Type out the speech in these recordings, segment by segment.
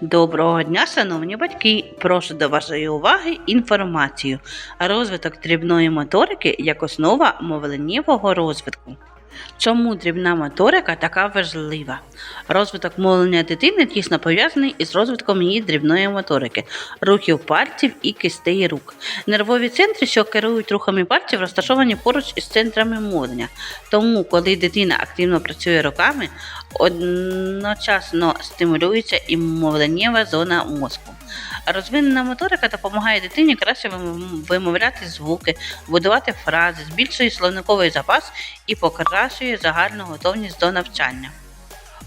Доброго дня, шановні батьки! Прошу до вашої уваги інформацію. Розвиток дрібної моторики як основа мовленнєвого розвитку. Чому дрібна моторика така важлива? Розвиток мовлення дитини тісно пов'язаний із розвитком її дрібної моторики, рухів пальців і кистей рук. Нервові центри, що керують рухами пальців, розташовані поруч із центрами мовлення. Тому, коли дитина активно працює руками, одночасно стимулюється і мовленнєва зона мозку. Розвинена моторика допомагає дитині краще вимовляти звуки, будувати фрази, збільшує словниковий запас і покращує загальну готовність до навчання.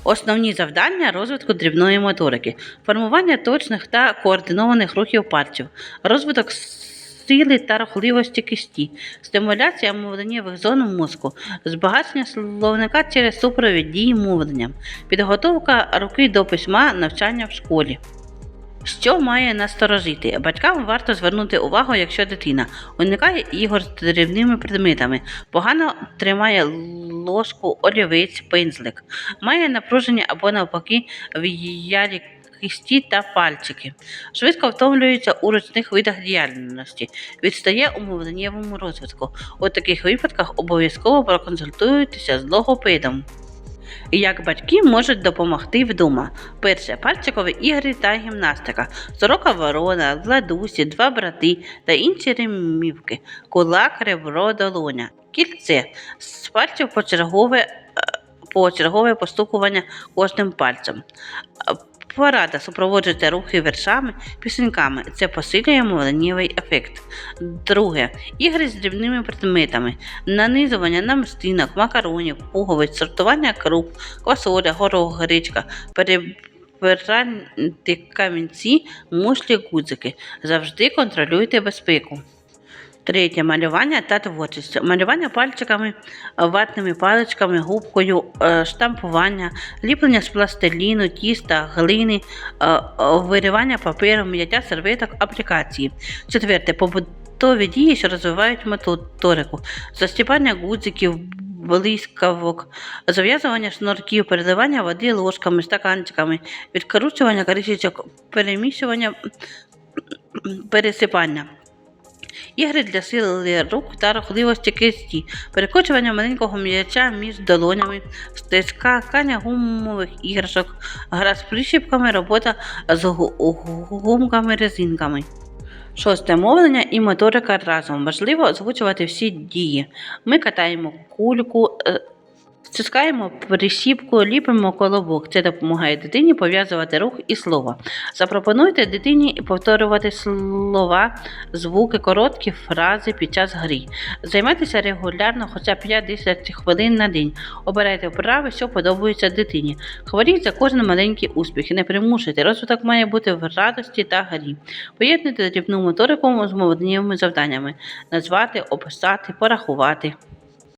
Основні завдання розвитку дрібної моторики: формування точних та координованих рухів пальців, розвиток сили та рухливості кисті, стимуляція мовленнєвих зон мозку, збагачення словника через супровід дії мовлення, підготовка руки до письма, навчання в школі. Що має насторожити? Батькам варто звернути увагу, якщо дитина уникає ігор з дрібними предметами, погано тримає ложку, олівець, пензлик, має напруження або навпаки в'ялі кисті та пальчики, швидко втомлюється у ручних видах діяльності, відстає у мовленнєвому розвитку. У таких випадках обов'язково проконсультуйтеся з логопедом. Як батьки можуть допомогти вдома? Перше пальчикові ігри та гімнастика, сорока ворона, ладусі, два брати та інші ремівки, кулак, ребро, долоня, кільце, з пальців почергове, е, почергове постукування кожним пальцем. Порада супроводжуйте рухи вершами, пісеньками. Це посилює мовленнєвий ефект. Друге. Ігри з дрібними предметами, нанизування намистинок, макаронів, пуговиць, сортування круп, квасоля, горох, гречка, перебирати камінці, мушлі, гудзики. Завжди контролюйте безпеку. Третє малювання та творчість. Малювання пальчиками, ватними паличками, губкою, е, штампування, ліплення з пластиліну, тіста, глини, е, е, виривання паперу, м'яття серветок, аплікації. Четверте побутові дії, що розвивають моторику, застіпання гудзиків, блискавок, зав'язування шнурків, переливання води ложками, стаканчиками, відкручування кришечок, переміщування, пересипання. Ігри для сили рук та рухливості кисті, перекочування маленького м'яча між долонями, стискання гумових іграшок, гра з прищіпками, робота з гумками, резинками. Шосте мовлення і моторика разом. Важливо озвучувати всі дії. Ми катаємо кульку, е, стискаємо прищіпку, ліпимо колобок. Це допомагає дитині пов'язувати рух і слово. Запропонуйте дитині повторювати слова, звуки, короткі фрази під час гри. Займайтеся регулярно, хоча б 5-10 хвилин на день. Обирайте вправи, що подобаються дитині. Хворіть за кожен маленький успіх і не примушуйте. Розвиток має бути в радості та грі. Поєднуйте дрібну моторику з мовленнєвими завданнями: назвати, описати, порахувати.